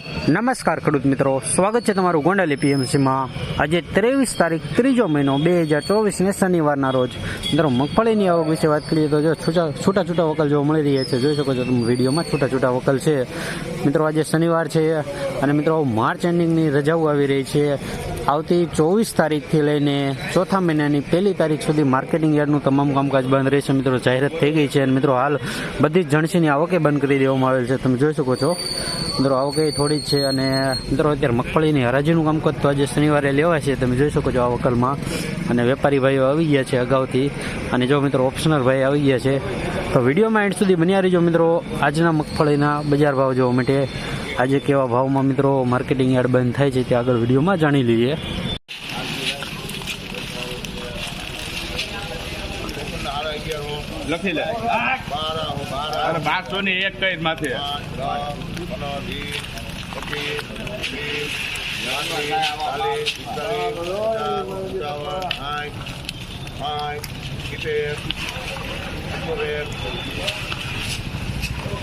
નમસ્કાર ખેડૂત મિત્રો. સ્વાગત છે તમારું ગોંડલ એપીએમસીમાં. આજે ત્રેવીસ તારીખ, ત્રીજો મહિનો, બે હજાર ચોવીસને શનિવારના રોજ. મિત્રો, મગફળીની આવક વિશે વાત કરીએ તો જો છૂટા છૂટા છૂટા વકલ જોવા મળી રહ્યા છે. જોઈ શકો છો તમે વિડીયોમાં છૂટા છૂટા વકલ છે. મિત્રો, આજે શનિવાર છે અને મિત્રો, માર્ચ એન્ડિંગની રજાઓ આવી રહી છે. આવતી ચોવીસ તારીખથી લઈને ચોથા મહિનાની પહેલી તારીખ સુધી માર્કેટિંગ યાર્ડનું તમામ કામકાજ બંધ રહેશે. મિત્રો, જાહેરાત થઈ ગઈ છે અને મિત્રો, હાલ બધી જ જણસીની આવકે બંધ કરી દેવામાં આવેલ છે. તમે જોઈ શકો છો. મિત્રો, આવકે થોડી જ છે અને મિત્રો, અત્યારે મગફળીની હરાજીનું કામકાજ તો આજે શનિવારે લેવાય છે. તમે જોઈ શકો છો આ વકલમાં. અને વેપારી ભાઈઓ આવી ગયા છે અગાઉથી. અને જો મિત્રો, ઓપ્શનલ ભાઈ આવી ગયા છે, તો વિડીયોમાં એન્ડ સુધી બન્યા રહીજો મિત્રો. આજના મગફળીના બજાર ભાવ જોવા માટે. આજે કેવા ભાવમાં મિત્રો માર્કેટિંગ યાર્ડ બંધ થાય છે તે આગળ વિડીયોમાં જાણી લઈએ. લખી લે. એક કઈ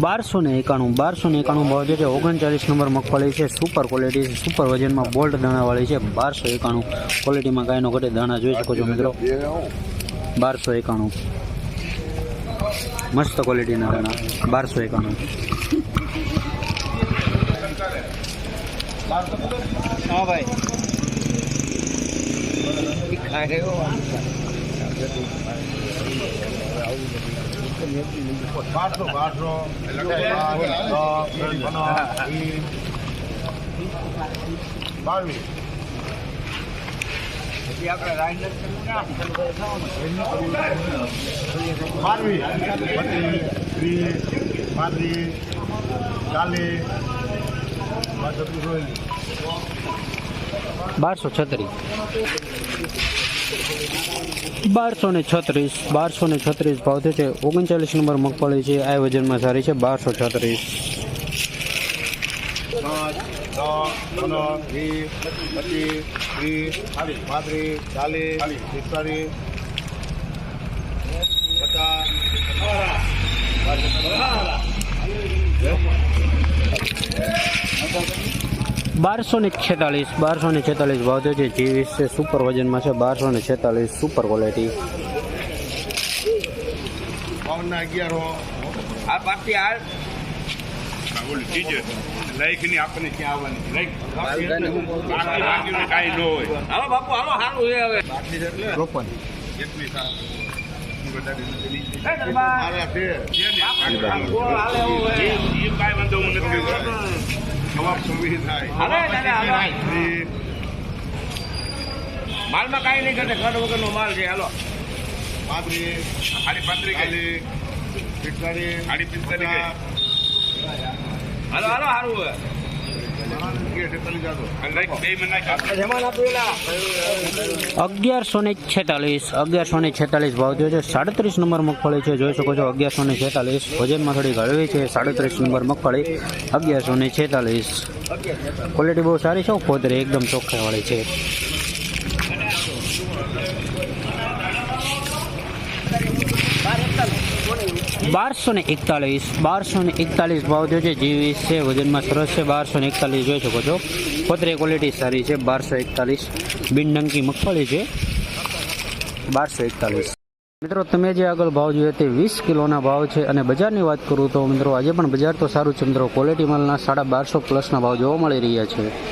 બારસો ને એકાણું, બારસો ને એકાણું ભાવ જે છે, ઓગણચાલીસ નંબર મગફળી છે. સુપર ક્વોલિટી સુપર વજનમાં બોલ્ટ દાણાવાળી છે. બારસો એકાણું ક્વોલિટીમાં ગાયનો ઘટે દાણા જોઈ શકો છો મિત્રો. બારસો એકાણું. મસ્ત ક્વોલિટીના દાણા. બારસો એકાણું. હા ભાઈ. બારસો બારસો બાવીસ બાવીસ પચીસ ત્રીસ પાંત્રીસ ચાલીસ બારસો છત્રીસ. બારસો ને છત્રીસ બારસો ને છત્રીસ ભાવ થયો છે ઓગણચાલીસ નંબર મગફળી છે આ વજનમાં સારી છે બારસો છત્રીસ પાંચ દસ પંદર વીસ પચીસ ત્રીસ પાંત્રીસ ચાલીસ પિસ્તાલીસ પચાસ બારસો ને છેતાલીસ બારસો ને છેતાલીસ ભાવ થયો છે. જીવીસ છે સુપર વજનમાં છે બારસો ને છેતાલીસ સુપર ક્વોલિટી બાપુ હાલો હારું છે હવે. સારું માલમાં કાંઈ નહીં કરે ઘર વગરનો માલ છે હાલો પાંત્રીસ સાડી પાંત્રીસ ચાલીસ પિસ્તાલીસ સાડી પિસ્તાલીસ હાલો હાલો હારું અગિયારસો ને છેતાલીસ, અગિયારસો ને છેતાલીસ ભાવ થયો છે. સાડત્રીસ નંબર મગફળી છે, જોઈ શકો છો, અગિયારસો ને છેતાલીસ. વજનમાં થોડી હળવી છે, સાડત્રીસ નંબર મગફળી, અગિયારસો ને છેતાલીસ. ક્વોલિટી બહુ સારી છે ખોદરે એકદમ ચોખ્ખાવાળી છે. બારસો ને એકતાલીસ, બારસો ને એકતાલીસ ભાવ થયો છે. જીવીસ છે, વજનમાં સરસ છે. બારસો ને એકતાલીસ જોઈ શકો છો. પતરે ક્વોલિટી સારી છે. બારસો એકતાલીસ. બિનડંકી મગફળી છે. બારસો એકતાલીસ. મિત્રો, તમે જે આગળ ભાવ જોયો તે વીસ કિલોના ભાવ છે અને બજારની વાત કરું તો મિત્રો, આજે પણ બજાર તો સારું છે. મિત્રો ક્વોલિટી માલના સાડા બારસો પ્લસના ભાવ જોવા મળી રહ્યા છે.